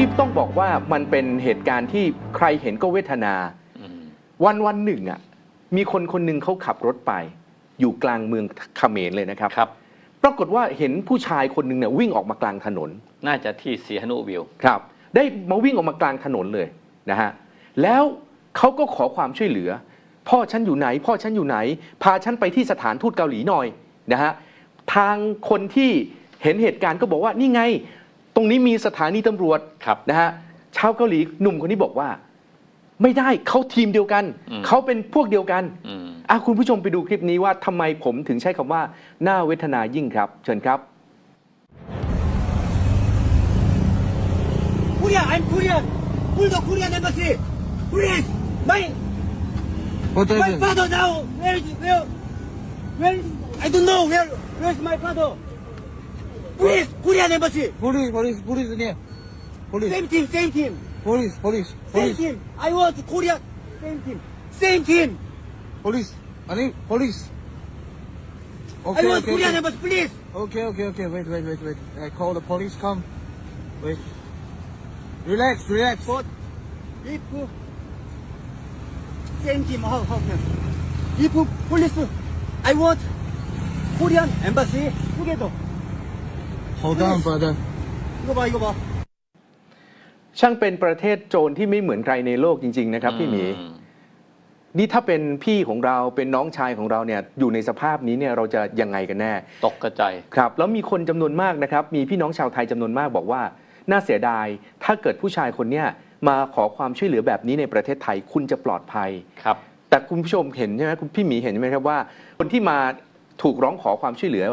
ที่ต้องบอกว่ามันเป็นเหตุการณ์ที่ใครเห็นก็เวทนาอืมวันวันหนึ่งอะมีคนคนหนึ่งเขาขับรถไป อยู่กลางเมืองเขมรเลยนะครับครับ ปรากฏว่าเห็นผู้ชายคนหนึ่งเนี่ยวิ่งออกมากลางถนนน่าจะที่สีหนุวิวครับ ได้มาวิ่งออกมากลางถนนเลยนะฮะแล้วเขาก็ขอความช่วยเหลือ พ่อฉันอยู่ไหน พ่อฉันอยู่ไหน พาฉันไปที่สถานทูตเกาหลีหน่อยนะฮะทางคนที่เห็นเหตุการณ์ก็บอกว่านี่ไงต รงนี้มีสถานีตำรวจครับนะฮะชาวเกาหลีหนุ่มคนนี้บอกว่า ไม่ได้เขาทีมเดียวกันอืมเขาเป็นพวกเดียวกันอืมอะคุณผู้ชมไปดูคลิปนี้ว่าทำไมผมถึงใช้คำว่าน่าเวทนายิ่งครับ เชิญครับ Korea, I'm Korean. Pull the Korean embassy. Please, my What is my it? father now. Where is where? Where? I don't know where. Where's my father? Korean embassy. Police, police, police near. Police, Same team, same team, police, police, same police, team. I want Korea. Same team, same team. police. 아니, police. I Okay, want okay, Korean okay. embassy, please. Okay, okay, okay. Wait, wait, wait, wait. I call the police. Come. Wait. Relax, relax. But if same team, how how can? If police, I want Korean embassy together. Hold on, brother. 이거 봐, 이거 봐. ช่างเป็นประเทศโจรที่ไม่เหมือนใครในโลกจริง ๆ นะครับ พี่หมี อืม นี่ถ้าเป็นพี่ของเราเป็นน้องชายของเราเนี่ยอยู่ในสภาพนี้เนี่ยเราจะยังไงกันแน่ ตกกระจาย ครับแล้วมีคนจำนวนมากนะครับ มีพี่น้องชาวไทยจำนวนมากบอกว่า น่าเสียดาย ถ้าเกิดผู้ชายคนเนี้ยมาขอความช่วยเหลือแบบนี้ในประเทศไทย คุณจะปลอดภัย ครับ แต่คุณผู้ชมเห็นใช่ไหมคุณพี่หมีเห็นไหมครับว่า คนที่มาถูกร้องขอความช่วยเหลือ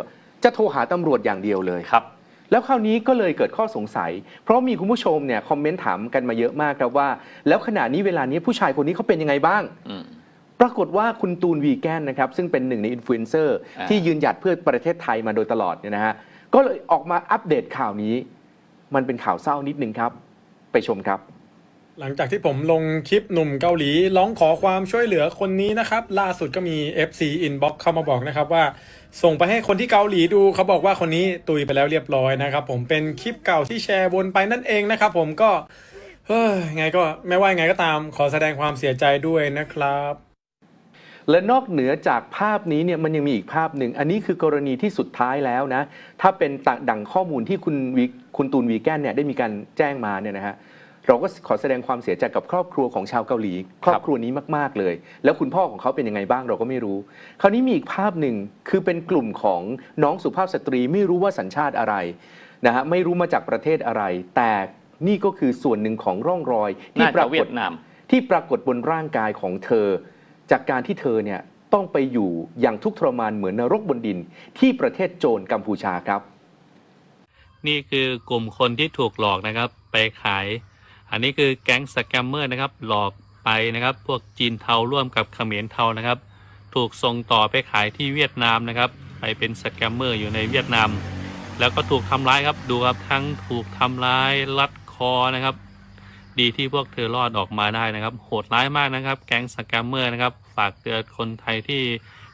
จะโทรหาตำรวจอย่างเดียวเลย ครับ แล้วคราวนี้ก็เลยเกิดข้อสงสัย เพราะมีคุณผู้ชมเนี่ยคอมเมนต์ถามกันมาเยอะมากครับว่า แล้วขณะนี้เวลานี้ผู้ชายคนนี้เขาเป็นยังไงบ้างอืมปรากฏว่าคุณตูนวีแกนนะครับ ซึ่งเป็นหนึ่งในอินฟลูเอนเซอร์อ่าที่ยืนหยัดเพื่อประเทศไทยมาโดยตลอดเนี่ยนะฮะก็เลยออกมาอัปเดตข่าวนี้ มันเป็นข่าวเศร้านิดนึงครับ ไปชมครับ หลังจากที่ผมลงคลิปหนุ่มเกาหลีร้องขอความช่วยเหลือคนนี้นะครับ ล่าสุดก็มี FC inbox เข้ามาบอกนะครับว่า ส่งไปให้คนที่เกาหลีดูเขาบอกว่าคนนี้ตุยไปแล้วเรียบร้อยนะครับ ผมเป็นคลิปเก่าที่แชร์วนไปนั่นเองนะครับ ผมก็เฮ้ยไงก็ไม่ว่ายังไงก็ตามขอแสดงความเสียใจด้วยนะครับ และนอกเหนือจากภาพนี้เนี่ยมันยังมีอีกภาพหนึ่ง อันนี้คือกรณีที่สุดท้ายแล้วนะ ถ้าเป็นดังข้อมูลที่คุณวีคุณตูนวีแกนเนี่ยได้มีการแจ้งมาเนี่ยนะฮะ เราก็ขอแสดงความเสียใจกับครอบครัวของชาวเกาหลี ครอบครัวนี้มาก ๆ เลย แล้วคุณพ่อของเขาเป็นยังไงบ้างเราก็ไม่รู้ คราวนี้มีอีกภาพหนึ่งคือเป็นกลุ่มของน้องสุภาพสตรีไม่รู้ว่าสัญชาติอะไรนะฮะไม่รู้มาจากประเทศอะไร แต่นี่ก็คือส่วนหนึ่งของร่องรอยที่น่าปราจะกเวีฏยดนามที่ปรากฏบนร่างกายของเธอ จากการที่เธอเนี่ยต้องไปอยู่อย่างทุกข์ทรมานเหมือนนรกบนดิน ที่ประเทศโจรกัมพูชาครับ นี่คือกลุ่มคนที่ถูกหลอกนะครับ ไปขาย อันนี้คือแก๊งสแกมเมอร์นะครับ หลอกไปนะครับ พวกจีนเทาร่วมกับเขมรเทานะครับ ถูกส่งต่อไปขายที่เวียดนามนะครับ ไปเป็นสแกมเมอร์อยู่ในเวียดนาม แล้วก็ถูกทำร้ายครับ ดูครับทั้งถูกทำร้ายรัดคอนะครับ ดีที่พวกเธอรอดออกมาได้นะครับ โหดร้ายมากนะครับ แก๊งสแกมเมอร์นะครับ ฝากเตือนคนไทยที่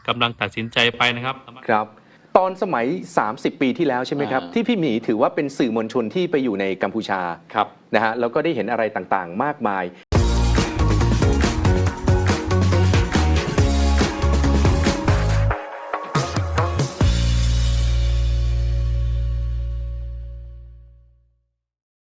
กำลังตัดสินใจไปนะครับ ครับ ตอนสมัย 30 ปีที่แล้วใช่ไหมครับอ่าที่พี่หมีถือว่าเป็นสื่อมวลชนที่ไปอยู่ในกัมพูชาครับนะฮะแล้วก็ได้เห็นอะไรต่างๆ มากมาย